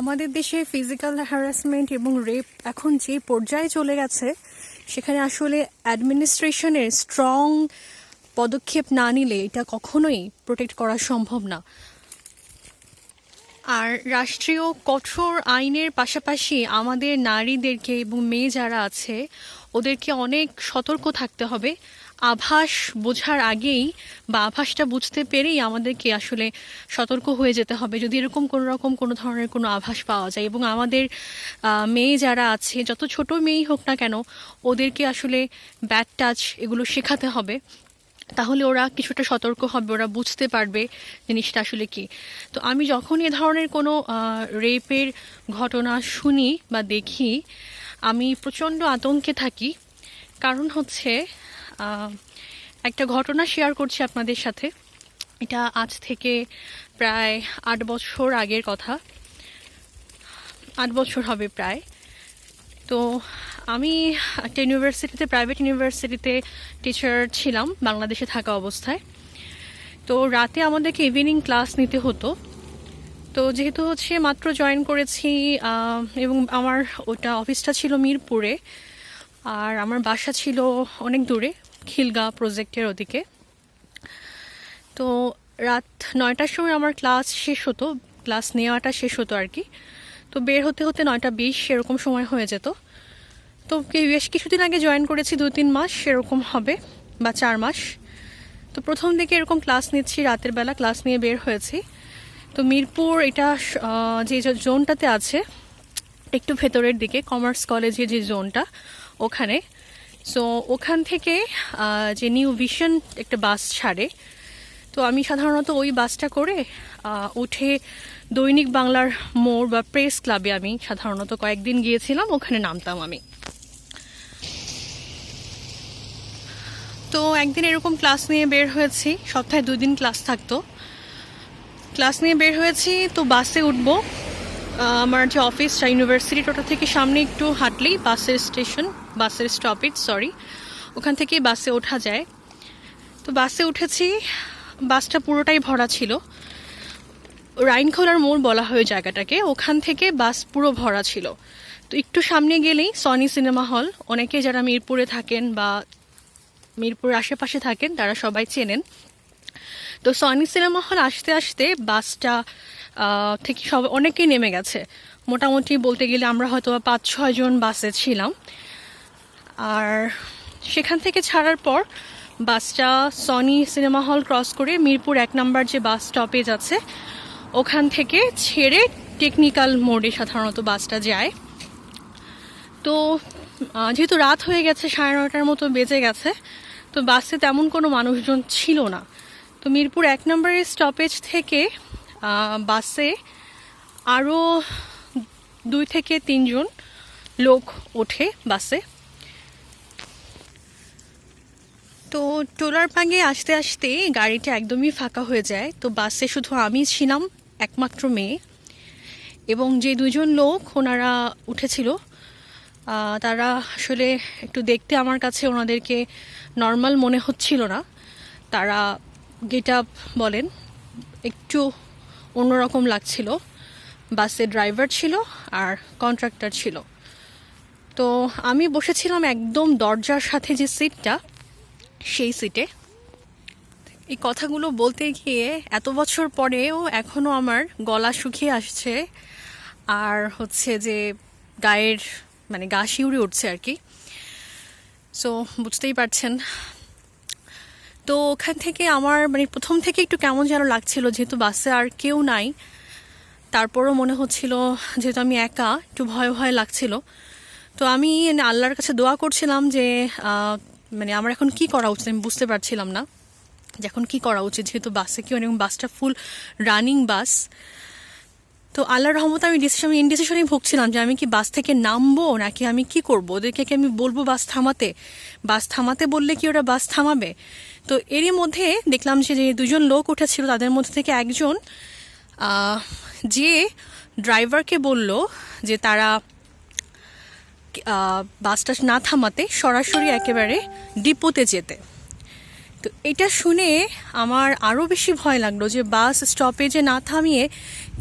আমাদের দেশে physical harassment এবং রেপ এখন যে পর্যায়ে চলে গেছে, সেখানে আসলে অ্যাডমিনিস্ট্রেশনের স্ট্রং পদক্ষেপ না নিলে এটা কখনোই প্রোটেক্ট করা সম্ভব না। আর রাষ্ট্রীয় কঠোর আইনের পাশাপাশি আমাদের নারীদেরকে এবং মেয়ে যারা আছে, ওদেরকে অনেক সতর্ক থাকতে হবে। আভাস বোঝার আগেই বা আভাসটা বুঝতে পেরেই আমাদেরকে আসলে সতর্ক হয়ে যেতে হবে। যদি এরকম কোনো রকম কোনো ধরনের কোনো আভাস পাওয়া যায় এবং আমাদের মেয়ে যারা আছে, যত ছোট মেয়েই হোক না কেন, ওদেরকে আসলে ব্যাড টাচ এগুলো শেখাতে হবে। তাহলে ওরা কিছুটা সতর্ক হবে, ওরা বুঝতে পারবে জিনিসটা আসলে কি। তো আমি যখন এ ধরনের কোনো রেপের ঘটনা শুনি বা দেখি, আমি প্রচণ্ড আতঙ্কে থাকি। কারণ হচ্ছে একটা ঘটনা শেয়ার করছি আপনাদের সাথে। এটা আজ থেকে প্রায় আট বছর আগের কথা। আট বছর হবে প্রায়। তো আমি একটা ইউনিভার্সিটিতে প্রাইভেট ইউনিভার্সিটিতে টিচার ছিলাম, বাংলাদেশে থাকা অবস্থায়। তো রাতে আমাদেরকে ইভিনিং ক্লাস নিতে হতো। তো যেহেতু হচ্ছে মাত্র জয়েন করেছি এবং আমার ওটা অফিসটা ছিল মিরপুরে, আর আমার বাসা ছিল অনেক দূরে। খিলগা প্রজেক্টের ওদিকে। তো রাত নয়টার সময় আমার ক্লাস শেষ হতো ক্লাস নেওয়াটা শেষ হতো আর কি। তো বের হতে হতে নয়টা বিশ এরকম সময় হয়ে যেত। তো বেশ কিছুদিন আগে জয়েন করেছি, দু তিন মাস এরকম হবে বা চার মাস। তো প্রথম দিকে এরকম ক্লাস নিচ্ছি, রাতের বেলা ক্লাস নিয়ে বের হয়েছি। তো মিরপুর এটা যে জোনটাতে আছে, একটু ভেতরের দিকে, কমার্স কলেজে যে জোনটা, ওখানে। সো ওখান থেকে যে নিউ ভিশন একটা বাস ছাড়ে, তো আমি সাধারণত ওই বাসটা করে উঠে দৈনিক বাংলার মোড় বা প্রেস ক্লাবে আমি সাধারণত কয়েকদিন গিয়েছিলাম, ওখানে নামতাম আমি। তো একদিন এরকম ক্লাস নিয়ে বের হয়েছি, সপ্তাহে দুদিন ক্লাস থাকতো। ক্লাস নিয়ে বের হয়েছি, তো বাসে উঠবো আমার যে অফিসটা ইউনিভার্সিটির ওটা থেকে সামনে একটু হাঁটলেই বাসের স্টেশন বাসের স্টপেজ সরি ওখান থেকেই বাসে ওঠা যায়। তো বাসে উঠেছি, বাসটা পুরোটাই ভরা ছিল। রাইনখোলার মোড় বলা হয় জায়গাটাকে, ওখান থেকে বাস পুরো ভরা ছিল। তো একটু সামনে গেলেই সনি সিনেমা হল অনেকে যারা মিরপুরে থাকেন বা মিরপুরের আশেপাশে থাকেন, তারা সবাই চেনেন। তো সনি সিনেমা হল আসতে আসতে বাসটা থেকে সব অনেকেই নেমে গেছে। মোটামুটি বলতে গেলে আমরা হয়তো পাঁচ, ছয় জন বাসে ছিলাম। আর সেখান থেকে ছাড়ার পর বাসটা সনি সিনেমা হল ক্রস করে মিরপুর এক নাম্বার যে বাস স্টপেজ আছে, ওখান থেকে ছেড়ে টেকনিক্যাল মোড়ে সাধারণত বাসটা যায়। তো যেহেতু রাত হয়ে গেছে, সাড়ে নটার মতো বেজে গেছে, তো বাসে তেমন কোনো মানুষজন ছিল না। তো মিরপুর এক নম্বরের স্টপেজ থেকে বাসে আরও দুই থেকে তিনজন লোক ওঠে বাসে। তো টোলার পাঙ্গে আসতে আসতে গাড়িটা একদমই ফাঁকা হয়ে যায়। তো বাসে শুধু আমি ছিলাম, একমাত্র মেয়ে এবং যে দুজন লোক ওনারা উঠেছিল তারা আসলে একটু দেখতে আমার কাছে ওনাদেরকে নর্মাল মনে হচ্ছিল না। তারা গেট আপ বলেন, একটু অন্যরকম লাগছিল। বাসে ড্রাইভার ছিল আর কন্ট্রাক্টর ছিল। তো আমি বসেছিলাম একদম দরজার সাথে যে সিটটা, সেই সিটে। এই কথাগুলো বলতে গিয়ে এত বছর পরেও এখনও আমার গলা শুকিয়ে আসছে আর হচ্ছে যে গায়ের মানে গা শিউরে উঠছে আর কি। সো বুঝতেই পারছেন তো ওখান থেকে আমার মানে প্রথম থেকে একটু কেমন যেন লাগছিল, যেহেতু বাসে আর কেউ নাই। তারপরও মনে হচ্ছিল যেহেতু আমি একা, একটু ভয় ভয় লাগছিল। তো আমি আল্লাহর কাছে দোয়া করছিলাম যে মানে আমার এখন কি করা উচিত আমি বুঝতে পারছিলাম না যে এখন কী করা উচিত, যেহেতু বাসে কেউ এবং বাসটা ফুল রানিং বাস। তো আল্লাহর রহমত আমি ডিসিশন আমি ইনডিসিশনে ভুগছিলাম যে আমি কি বাস থেকে নামবো নাকি আমি কি করব? ওদেরকে কি আমি বলব বাস থামাতে? বাস থামাতে বললে কি ওরা বাস থামাবে? তো এরই মধ্যে দেখলাম যে দুজন লোক উঠেছিল, তাদের মধ্যে থেকে একজন যে ড্রাইভারকে বলল যে তারা বাসটা না থামাতে সরাসরি একেবারে ডিপোতে যেতে। তো এটা শুনে আমার আরও বেশি ভয় লাগল যে বাস স্টপেজে না থামিয়ে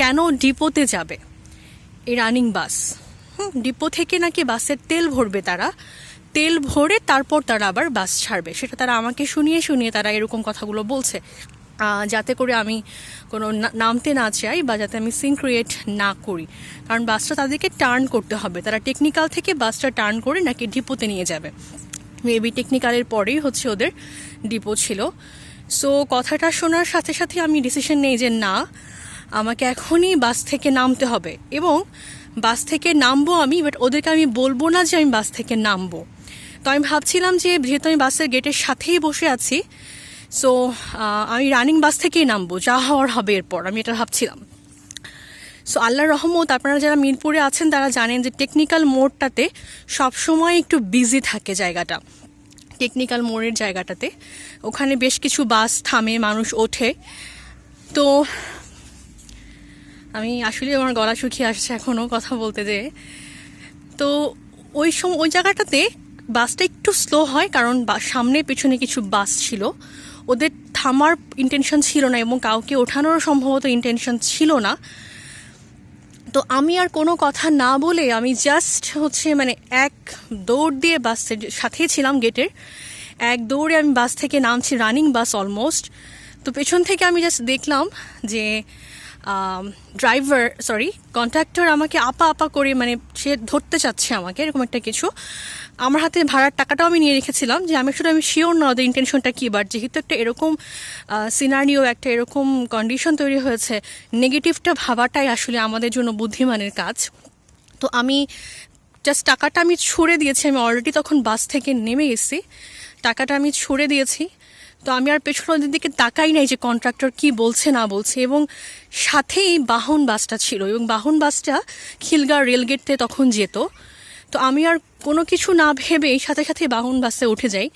কেন ডিপোতে যাবে? এই রানিং বাস হুম, ডিপো থেকে নাকি বাসের তেল ভরবে তারা। তেল ভরে তারপর তারা আবার বাস ছাড়বে। সেটা তারা আমাকে শুনিয়ে শুনিয়ে তারা এরকম কথাগুলো বলছে। যাতে করে আমি কোনো নামতে না চাই বা যাতে আমি সিন ক্রিয়েট না করি। কারণ বাসটা তাদেরকে টার্ন করতে হবে। তারা টেকনিক্যাল থেকে বাসটা টার্ন করে নাকি ডিপোতে নিয়ে যাবে। মেবি টেকনিক্যালের পরেই হচ্ছে ওদের ডিপো ছিল। সো কথাটা শোনার সাথে সাথে আমি ডিসিশন নেই যে না, আমাকে এখনই বাস থেকে নামতে হবে। এবং বাস থেকে নামবো আমি বাট ওদেরকে আমি বলব না যে আমি বাস থেকে নামবো। তো আমি ভাবছিলাম যে যেহেতু আমি বাসের গেটের সাথেই বসে আছি সো আমি রানিং বাস থেকেই নামবো, যা হওয়ার হবে এরপর, আমি এটা ভাবছিলাম। সো আল্লাহ রহমত, আপনারা যারা মিরপুরে আছেন, তারা জানেন যে টেকনিক্যাল মোড়টাতে সবসময় একটু বিজি থাকে জায়গাটা। টেকনিক্যাল মোড়ের জায়গাটাতে। ওখানে বেশ কিছু বাস থামে, মানুষ ওঠে। তো, আমি আসলে আমার গলা শুকিয়ে আসছে এখনও কথা বলতে যেয়ে তো, ওই সময় ওই জায়গাটাতে বাসটা একটু স্লো হয়, কারণ সামনে পেছনে কিছু বাস ছিল। ওদের থামার ইন্টেনশন ছিল না এবং কাউকে ওঠানোর সম্ভবত ইন্টেনশন ছিল না। তো আমি আর কোনো কথা না বলে আমি জাস্ট হচ্ছে মানে এক দৌড় দিয়ে বাসের সাথেই ছিলাম গেটের এক দৌড়ে আমি বাস থেকে নামছি রানিং বাস অলমোস্ট তো পেছন থেকে আমি জাস্ট দেখলাম যে ড্রাইভার সরি কন্ট্রাক্টর আমাকে আপা আপা করে মানে সে ধরতে চাচ্ছে আমাকে, এরকম একটা কিছু। আমার হাতে ভাড়ার টাকাটাও আমি নিয়ে রেখেছিলাম যে আমি শুধু, আমি শিওর না ওদের ইন্টেনশনটা কী বাট যেহেতু একটা এরকম সিনারিও একটা এরকম কন্ডিশন তৈরি হয়েছে নেগেটিভটা ভাবাটাই আসলে আমাদের জন্য বুদ্ধিমানের কাজ। তো আমি জাস্ট টাকাটা আমি ছুড়ে দিয়েছি, আমি অলরেডি তখন বাস থেকে নেমে গেছি। টাকাটা আমি ছুড়ে দিয়েছি। তো আমি আর পেছনের দিকে তাকাই নাই যে কন্ট্রাক্টর কি বলছে, না বলছে। এবং সাথেই বাহন বাসটা ছিল এবং বাহন বাসটা খিলগা রেলগেটতে তখন যেত। তো আমি আর কোনো কিছু না ভেবেই সাথে সাথে বাহন বাসে উঠে যাই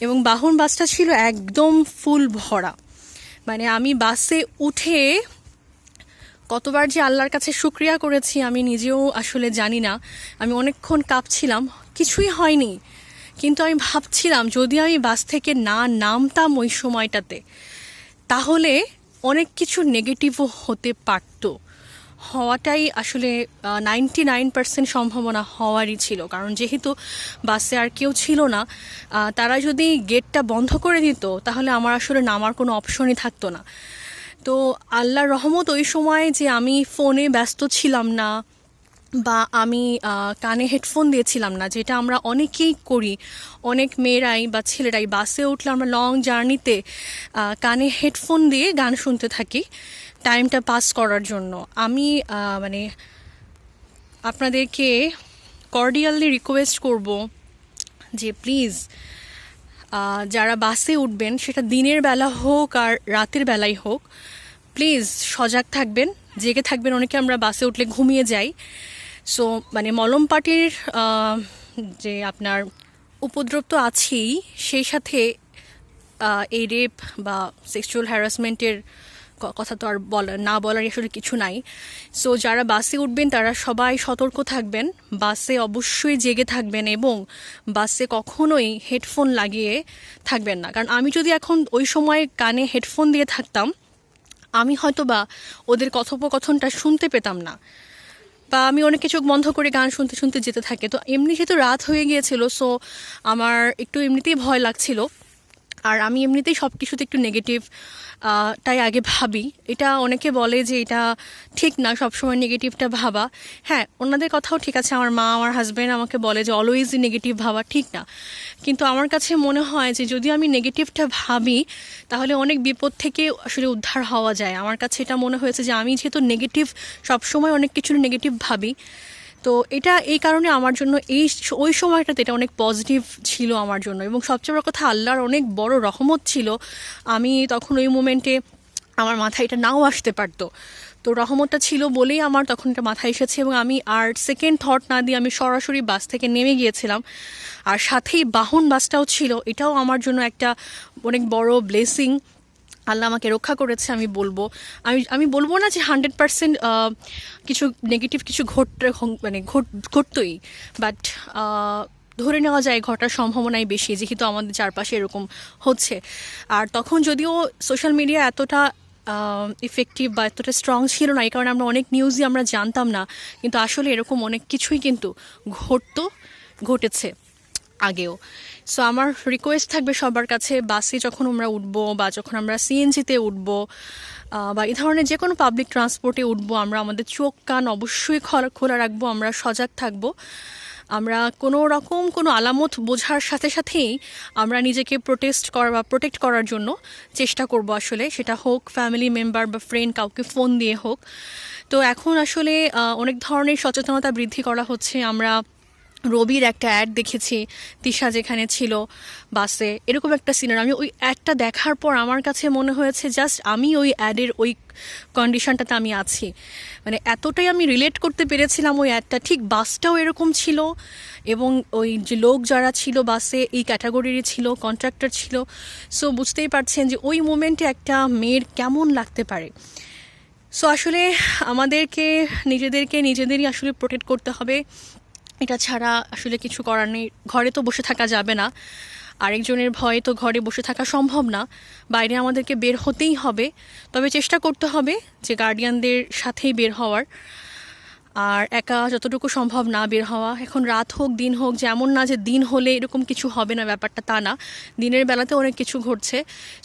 এবং বাহন বাসটা ছিল একদম ফুল ভরা। মানে আমি বাসে উঠে কতবার যে আল্লাহর কাছে শুক্রিয়া করেছি, আমি নিজেও আসলে জানি না। আমি অনেকক্ষণ কাঁপছিলাম, কিছুই হয়নি। কিন্তু আমি ভাবছিলাম, যদি আমি বাস থেকে না নামতাম ওই সময়টাতে, তাহলে অনেক কিছু নেগেটিভও হতে পারতো। হওয়াটাই আসলে নাইনটি নাইন পার্সেন্ট সম্ভাবনা হওয়ারই ছিল। কারণ যেহেতু বাসে আর কেউ ছিল না তারা যদি গেটটা বন্ধ করে দিত, তাহলে আমার আসলে নামার কোনো অপশনই থাকতো না। তো আল্লাহর রহমত ওই সময় যে আমি ফোনে ব্যস্ত ছিলাম না বা আমি কানে হেডফোন দিয়েছিলাম না, যেটা আমরা অনেকেই করি। অনেক মেয়েরাই বা ছেলেরাই বাসে উঠলে আমরা লং জার্নিতে কানে হেডফোন দিয়ে গান শুনতে থাকি, টাইমটা পাস করার জন্য। আমি মানে আপনাদেরকে কর্ডিয়ালি রিকোয়েস্ট করব যে প্লিজ যারা বাসে উঠবেন, সেটা দিনের বেলা হোক আর রাতের বেলাই হোক, প্লিজ সজাগ থাকবেন, জেগে থাকবেন। অনেকে আমরা বাসে উঠলে ঘুমিয়ে যাই। সো মানে মলম পাটির যে আপনার উপদ্রব তো আছেই, সেই সাথে এই রেপ বা সেক্সুয়াল হ্যারাসমেন্টের কথা তো আর বলা, না বলার আসলে কিছু নাই। সো যারা বাসে উঠবেন, তারা সবাই সতর্ক থাকবেন। বাসে অবশ্যই জেগে থাকবেন এবং বাসে কখনোই হেডফোন লাগিয়ে থাকবেন না। কারণ আমি যদি এখন ওই সময় কানে হেডফোন দিয়ে থাকতাম, আমি হয়তো বা ওদের কথোপকথনটা শুনতে পেতাম না। বা আমি অনেক কিছু বন্ধ করে গান শুনতে শুনতে যেতে থাকে, তো এমনি যেহেতু রাত হয়ে গিয়েছিল সো আমার একটু এমনিতেই ভয় লাগছিল। আর আমি এমনিতেই সব কিছুতে একটু নেগেটিভ তাই আগে ভাবি। এটা অনেকে বলে যে এটা ঠিক না, সবসময় নেগেটিভটা ভাবা। হ্যাঁ ওনাদের কথাও ঠিক আছে। আমার মা, আমার হাজব্যান্ড আমাকে বলে যে অলওয়েজই নেগেটিভ ভাবা ঠিক না। কিন্তু আমার কাছে মনে হয় যে যদি আমি নেগেটিভটা ভাবি, তাহলে অনেক বিপদ থেকে আসলে উদ্ধার হওয়া যায়। আমার কাছে এটা মনে হয়েছে যে আমি যেহেতু নেগেটিভ সবসময় অনেক কিছুর নেগেটিভ ভাবি। তো এটা এই কারণে আমার জন্য এই ওই সময়টাতে এটা অনেক পজিটিভ ছিল আমার জন্য এবং সবচেয়ে বড় কথা আল্লাহর অনেক বড় রহমত ছিল। আমি তখন ওই মোমেন্টে আমার মাথায় এটা নাও আসতে পারতো। তো রহমতটা ছিল বলেই আমার তখন এটা মাথায় এসেছে এবং আমি আর সেকেন্ড থট না দিয়ে আমি সরাসরি বাস থেকে নেমে গিয়েছিলাম। আর সাথেই বাহন বাসটাও ছিল। এটাও আমার জন্য একটা অনেক বড় ব্লেসিং আল্লাহ আমাকে রক্ষা করেছে, আমি বলব। আমি আমি বলব না যে হান্ড্রেড পার্সেন্ট কিছু নেগেটিভ কিছু ঘটতে মানে ঘট- ঘটতোই। বাট ধরে নেওয়া যায় ঘটার সম্ভাবনাই বেশি, যেহেতু আমাদের চারপাশে এরকম হচ্ছে। আর তখন যদিও সোশ্যাল মিডিয়া এতটা ইফেক্টিভ বা এতটা স্ট্রং ছিল না, এই কারণে আমরা অনেক নিউজই আমরা জানতাম না, কিন্তু আসলে এরকম অনেক কিছুই কিন্তু ঘটতো, ঘটেছে আগেও। সো আমার রিকোয়েস্ট থাকবে সবার কাছে বাসে যখন আমরা উঠবো বা যখন আমরা সিএনজিতে উঠব বা এই ধরনের যে কোনো পাবলিক ট্রান্সপোর্টে উঠবো, আমরা আমাদের চোখ কান অবশ্যই খোলা রাখব, আমরা সজাগ থাকব। আমরা কোনো রকম কোনো আলামত বোঝার সাথে সাথেই আমরা নিজেকে প্রোটেস্ট করা, বা প্রোটেক্ট করার জন্য চেষ্টা করব আসলে, সেটা হোক ফ্যামিলি মেম্বার বা ফ্রেন্ড কাউকে ফোন দিয়ে হোক। তো এখন আসলে অনেক ধরনের সচেতনতা বৃদ্ধি করা হচ্ছে। আমরা রবির একটা অ্যাড দেখেছি, তিশা যেখানে ছিল বাসে। এরকম একটা সিনার আমি ওই অ্যাডটা দেখার পর আমার কাছে মনে হয়েছে জাস্ট আমি ওই অ্যাডের ওই কন্ডিশনটাতে আমি আছি। মানে এতটাই আমি রিলেট করতে পেরেছিলাম ওই অ্যাডটা ঠিক বাসটাও এরকম ছিল এবং ওই যে লোক যারা ছিল বাসে, এই ক্যাটাগরিরই ছিল কন্ট্রাক্টর ছিল। সো বুঝতেই পারছেন যে ওই মোমেন্টে একটা মেয়ের কেমন লাগতে পারে। সো আসলে আমাদেরকে, নিজেদেরকে নিজেদেরই আসলে প্রোটেক্ট করতে হবে। এটা ছাড়া আসলে কিছু করার নেই। ঘরে তো বসে থাকা যাবে না। আরেকজনের ভয়ে তো ঘরে বসে থাকা সম্ভব না। বাইরে আমাদেরকে বের হতেই হবে। তবে চেষ্টা করতে হবে যে গার্ডিয়ানদের সাথেই বের হওয়ার। আর একা যতটুকু সম্ভব না বের হওয়া। এখন রাত হোক, দিন হোক, যেমন না যে দিন হলে এরকম কিছু হবে না, ব্যাপারটা তা না। দিনের বেলাতে অনেক কিছু ঘটছে।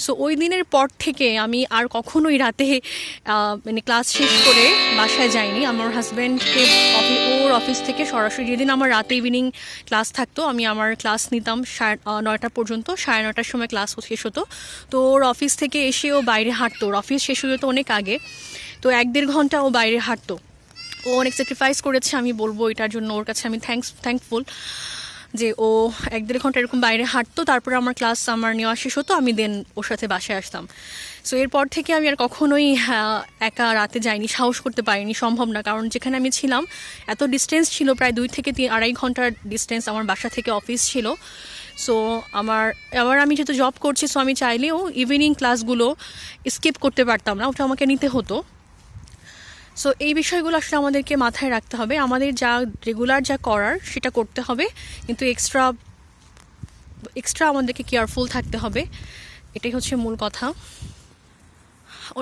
সো ওই দিনের পর থেকে আমি আর কখনোই রাতে মানে ক্লাস শেষ করে বাসায় যাইনি। আমার হাজব্যান্ডকে ওর অফিস থেকে সরাসরি যেদিন আমার রাতে ইভিনিং ক্লাস থাকতো, আমি আমার ক্লাস নিতাম সাড়ে নয়টা পর্যন্ত, সাড়ে নয়টার সময় ক্লাস শেষ হতো। তো ওর অফিস থেকে এসে ও বাইরে হাঁটতো। ওর অফিস শেষ হয়ে যেত অনেক আগে। তো এক দেড় ঘণ্টা ও বাইরে হাঁটতো। ও অনেক স্যাক্রিফাইস করেছে আমি বলব এটার জন্য ওর কাছে আমি থ্যাঙ্কস থ্যাঙ্কফুল যে ও এক দেড় ঘণ্টা এরকম বাইরে হাঁটতো তারপরে আমার ক্লাস আমার নেওয়া শেষ হতো আমি দেন ওর সাথে বাসায় আসতাম। সো এরপর থেকে আমি আর কখনোই আহ, একা রাতে যাইনি সাহস করতে পারিনি সম্ভব না। কারণ যেখানে আমি ছিলাম এত ডিস্টেন্স ছিল প্রায় দুই থেকে তিন আড়াই ঘণ্টার ডিস্টেন্স আমার বাসা থেকে অফিস ছিল। সো আমার আবার আমি যেহেতু জব করছি সো আমি চাইলেও ইভিনিং ক্লাসগুলো স্কিপ করতে পারতাম না ওটা আমাকে নিতে হতো। সো এই বিষয়গুলো আসলে আমাদেরকে মাথায় রাখতে হবে। আমাদের যা রেগুলার যা করার সেটা করতে হবে। কিন্তু এক্সট্রা এক্সট্রা আমাদেরকে কেয়ারফুল থাকতে হবে। এটাই হচ্ছে মূল কথা।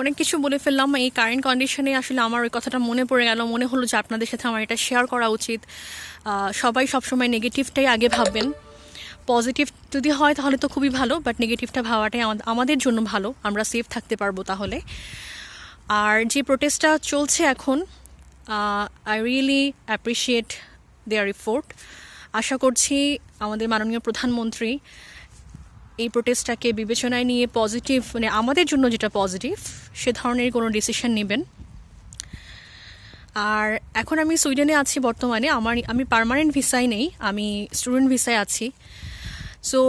অনেক কিছু বলে ফেললাম। এই কারেন্ট কন্ডিশনে আসলে আমার ওই কথাটা মনে পড়ে গেল। মনে হলো যে আপনাদের সাথে আমার এটা শেয়ার করা উচিত। সবাই সবসময় নেগেটিভটাই আগে ভাববেন। পজিটিভ যদি হয় তাহলে তো খুবই ভালো বাট নেগেটিভটা ভাবাটাই আমাদের জন্য ভালো। আমরা সেফ থাকতে পারব তাহলে। আর যে প্রোটেস্টটা চলছে এখন I really appreciate their effort আশা করছি আমাদের মাননীয় প্রধানমন্ত্রী এই প্রোটেস্টটাকে বিবেচনায় নিয়ে পজিটিভ মানে আমাদের জন্য যেটা পজিটিভ সে ধরনের কোনো ডিসিশন নেবেন। আর এখন আমি সুইডেনে আছি বর্তমানে, আমার, আমি পার্মানেন্ট ভিসায় নেই, আমি স্টুডেন্ট ভিসায় আছি। সো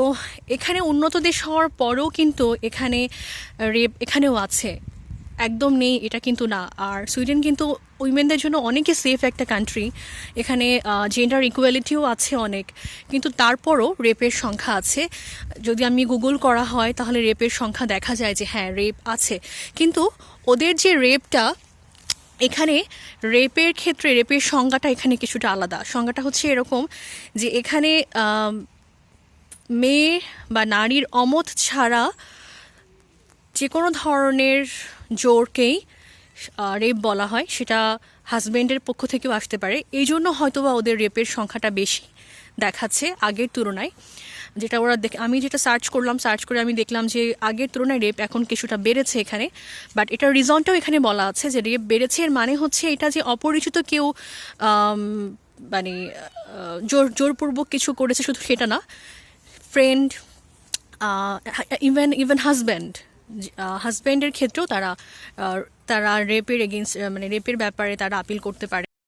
এখানে উন্নত দেশ হওয়ার পরেও কিন্তু এখানে রেপ এখানেও আছে। একদম নেই, এটা কিন্তু না। আর সুইডেন কিন্তু উইমেনদের জন্য অনেকই সেফ একটা কান্ট্রি এখানে জেন্ডার ইকুয়ালিটিও আছে অনেক। কিন্তু তারপরও রেপের সংখ্যা আছে। যদি আমি গুগল করা হয়, তাহলে রেপের সংখ্যা দেখা যায় যে হ্যাঁ রেপ আছে। কিন্তু ওদের যে রেপটা এখানে রেপের ক্ষেত্রে রেপের সংজ্ঞাটা এখানে কিছুটা আলাদা। সংজ্ঞাটা হচ্ছে এরকম যে, এখানে মেয়ে বা নারীর অমত ছাড়া যে কোনো ধরনের জোরকেই রেপ বলা হয়, সেটা হাজব্যান্ডের পক্ষ থেকেও আসতে পারে। এই জন্য হয়তোবা ওদের রেপের সংখ্যাটা বেশি দেখাচ্ছে আগের তুলনায়। যেটা ওরা দেখ, আমি যেটা সার্চ করলাম সার্চ করে আমি দেখলাম যে আগের তুলনায় রেপ এখন কিছুটা বেড়েছে এখানে। বাট এটার রিজনটাও এখানে বলা আছে যে রেপ বেড়েছে। এর মানে হচ্ছে এটা যে অপরিচিত কেউ মানে জোর, জোরপূর্বক কিছু করেছে শুধু সেটা না। ফ্রেন্ড ইভেন ইভেন হাজব্যান্ড হাজব্যান্ডের ক্ষেত্রেও তারা তারা রেপের এগেনস্ট মানে রেপের ব্যাপারে তারা আপিল করতে পারে।